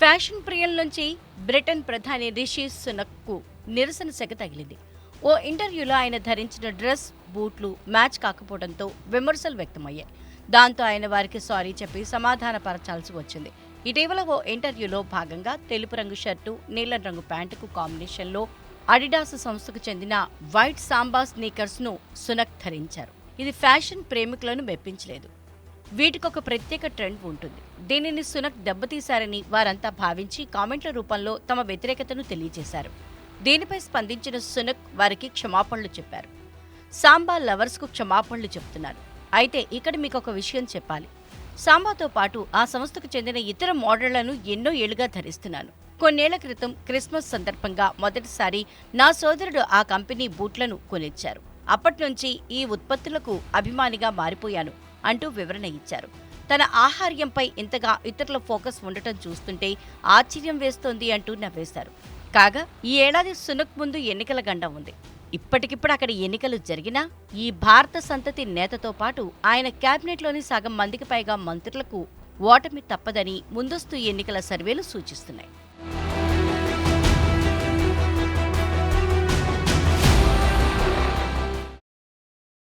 Fashion ప్రియుల నుంచి Britain ప్రధాని రిషి సునక్కు నిరసన సెగ తగిలింది. ఓ ఇంటర్వ్యూలో ఆయన ధరించిన డ్రెస్ బూట్లు మ్యాచ్ కాకపోవడంతో విమర్శలు వ్యక్తమయ్యాయి. దాంతో ఆయన వారికి సారీ చెప్పి సమాధానపరచాల్సి వచ్చింది. ఇటీవల ఓ ఇంటర్వ్యూలో భాగంగా తెలుపు రంగు షర్టు నీలం రంగు ప్యాంటుకు కాంబినేషన్లో అడిడాస్ సంస్థకు చెందిన వైట్ సాంబా స్నీకర్స్ను సునక్ ధరించారు. ఇది ఫ్యాషన్ ప్రేమికులను మెప్పించలేదు. వీటికొక ప్రత్యేక ట్రెండ్ ఉంటుంది. దీనిని సునక్ దెబ్బతీశారని వారంతా భావించి కామెంట్ల రూపంలో తమ వ్యతిరేకతను తెలియజేశారు. దీనిపై స్పందించిన సునక్ వారికి క్షమాపణలు చెప్పారు. సాంబా లవర్స్కు క్షమాపణలు చెప్తున్నారు. అయితే ఇక్కడ మీకు ఒక విషయం చెప్పాలి. సాంబాతో పాటు ఆ సంస్థకు చెందిన ఇతర మోడళ్ళను ఎన్నో ఏళ్ళుగా ధరిస్తున్నాను. కొన్నేళ్ళ క్రితం క్రిస్మస్ సందర్భంగా మొదటిసారి నా సోదరుడు ఆ కంపెనీ బూట్లను కొనిచ్చారు. అప్పట్నుంచి ఈ ఉత్పత్తులకు అభిమానిగా మారిపోయాను. అంటూ వివరణ ఇచ్చారు. తన ఆహార్యంపై ఇంతగా ఇతరుల ఫోకస్ ఉండటం చూస్తుంటే ఆశ్చర్యం వేస్తోంది అంటూ నవ్వేశారు. కాగా ఈ ఏడాది సునక్ ముందు ఎన్నికల గండం ఉంది. ఇప్పటికిప్పుడు అక్కడ ఎన్నికలు జరిగినా ఈ భారత సంతతి నేతతో పాటు ఆయన కేబినెట్లోని సగం మందికి పైగా మంత్రులకు ఓటమి తప్పదని ముందస్తు ఎన్నికల సర్వేలు సూచిస్తున్నాయి.